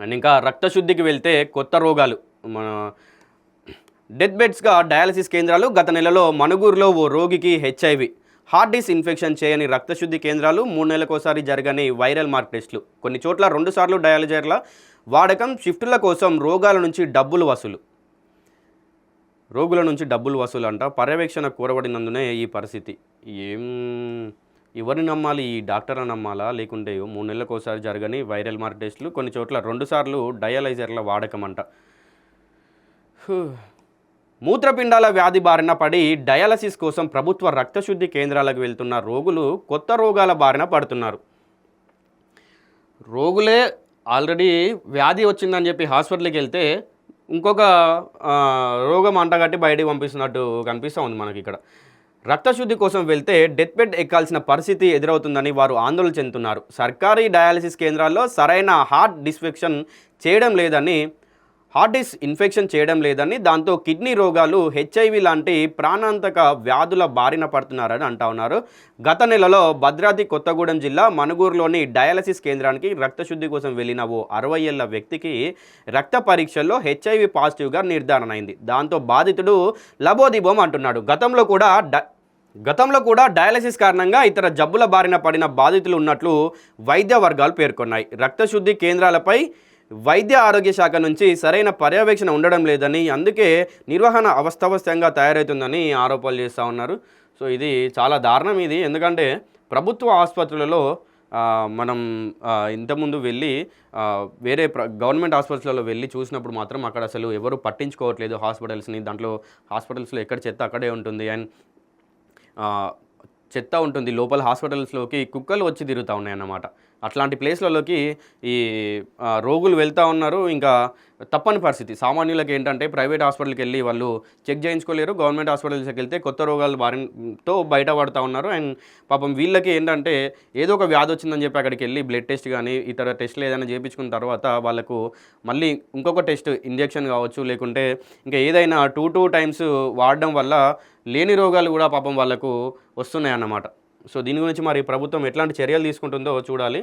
And ఇంకా రక్తశుద్ధికి వెళ్తే కొత్త రోగాలు. మన డెత్ బెడ్స్గా డయాలసిస్ కేంద్రాలు గత నెలలో మణుగూరులో ఓ రోగికి హెచ్ఐవి. హార్ట్ డిస్ ఇన్ఫెక్షన్ చేయని రక్తశుద్ధి కేంద్రాలు మూడు నెలలకోసారి జరగని వైరల్ మార్క్ టెస్టులు. కొన్ని చోట్ల రెండుసార్లు డయాలజర్ల వాడకం షిఫ్టుల కోసం రోగాల నుంచి డబ్బులు వసూలు. రోగుల నుంచి డబ్బులు వసూలు అంట పర్యవేక్షణ కూరబడినందునే ఈ పరిస్థితి. ఏం ఎవరిని నమ్మాలి? ఈ డాక్టర్ని నమ్మాలా? లేకుంటే మూడు నెలలకు ఒకసారి జరగని వైరల్ మార్క్ టెస్టులు కొన్ని చోట్ల రెండుసార్లు డయాలైజర్ల వాడకం అంట మూత్రపిండాల వ్యాధి బారిన పడి డయాలసిస్ కోసం ప్రభుత్వ రక్తశుద్ధి కేంద్రాలకు వెళ్తున్న రోగులు కొత్త రోగాల బారిన పడుతున్నారు. రోగులే ఆల్రెడీ వ్యాధి వచ్చిందని చెప్పి హాస్పిటల్కి వెళ్తే ఇంకొక రోగం అంటగట్టి బయటికి పంపిస్తున్నట్టు కనిపిస్తూ ఉంది మనకి ఇక్కడ. రక్తశుద్ధి కోసం వెళ్తే డెత్ బెడ్ ఎక్కాల్సిన పరిస్థితి ఎదురవుతుందని వారు ఆందోళన చెందుతున్నారు. సర్కారీ డయాలసిస్ కేంద్రాల్లో సరైన హార్ట్ డిస్ఫెక్షన్ చేయడం లేదని హార్ట్ డిస్ ఇన్ఫెక్షన్ చేయడం లేదని దాంతో కిడ్నీ రోగాలు హెచ్ఐవి లాంటి ప్రాణాంతక వ్యాధుల బారిన పడుతున్నారని అంటా ఉన్నారు. గత నెలలో భద్రాద్రి కొత్తగూడెం జిల్లా మనుగూరులోని డయాలసిస్ కేంద్రానికి రక్తశుద్ధి కోసం వెళ్ళిన ఓ అరవై ఏళ్ళ వ్యక్తికి రక్త పరీక్షల్లో హెచ్ఐవి పాజిటివ్గా నిర్ధారణ అయింది దాంతో బాధితుడు లబోదిబోం అంటున్నాడు. గతంలో కూడా డ గతంలో కూడా డయాలసిస్ కారణంగా ఇతర జబ్బుల బారిన పడిన బాధితులు ఉన్నట్లు వైద్య వర్గాలు పేర్కొన్నాయి. రక్తశుద్ధి కేంద్రాలపై వైద్య ఆరోగ్య శాఖ నుంచి సరైన పర్యవేక్షణ ఉండడం లేదని అందుకే నిర్వహణ అవస్థావస్థంగా తయారవుతుందని ఆరోపణలు చేస్తూ ఉన్నారు. సో ఇది చాలా దారుణం ఇది. ఎందుకంటే ప్రభుత్వ ఆసుపత్రులలో మనం ఇంతకుముందు వెళ్ళి వేరే ప్ర గవర్నమెంట్ హాస్పిటల్స్లలో వెళ్ళి చూసినప్పుడు మాత్రం అక్కడ అసలు ఎవరు పట్టించుకోవట్లేదు హాస్పిటల్స్ని. దాంట్లో హాస్పిటల్స్లో ఎక్కడ చెత్త అక్కడే ఉంటుంది. అండ్ చెత్త ఉంటుంది లోపల హాస్పిటల్స్లోకి కుక్కలు వచ్చి తిరుగుతూ ఉన్నాయి అన్నమాట అట్లాంటి ప్లేస్లలోకి ఈ రోగులు వెళ్తూ ఉన్నారు. ఇంకా తప్పని పరిస్థితి. సామాన్యులకు ఏంటంటే ప్రైవేట్ హాస్పిటల్కి వెళ్ళి వాళ్ళు చెక్ చేయించుకోలేరు. గవర్నమెంట్ హాస్పిటల్స్కి వెళ్తే కొత్త రోగాలు బారితో బయటపడతా ఉన్నారు. అండ్ పాపం వీళ్ళకి ఏంటంటే ఏదో ఒక వ్యాధి వచ్చిందని చెప్పి అక్కడికి వెళ్ళి బ్లడ్ టెస్ట్ కానీ ఇతర టెస్ట్లు ఏదైనా చేయించుకున్న తర్వాత వాళ్ళకు మళ్ళీ ఇంకొక టెస్ట్ ఇంజెక్షన్ కావచ్చు. లేకుంటే ఇంకా ఏదైనా టూ టూ టైమ్స్ వాడడం వల్ల లేని రోగాలు కూడా పాపం వాళ్ళకు వస్తున్నాయి అన్నమాట సో దీని గురించి మరి ప్రభుత్వం ఎట్లాంటి చర్యలు తీసుకుంటుందో చూడాలి.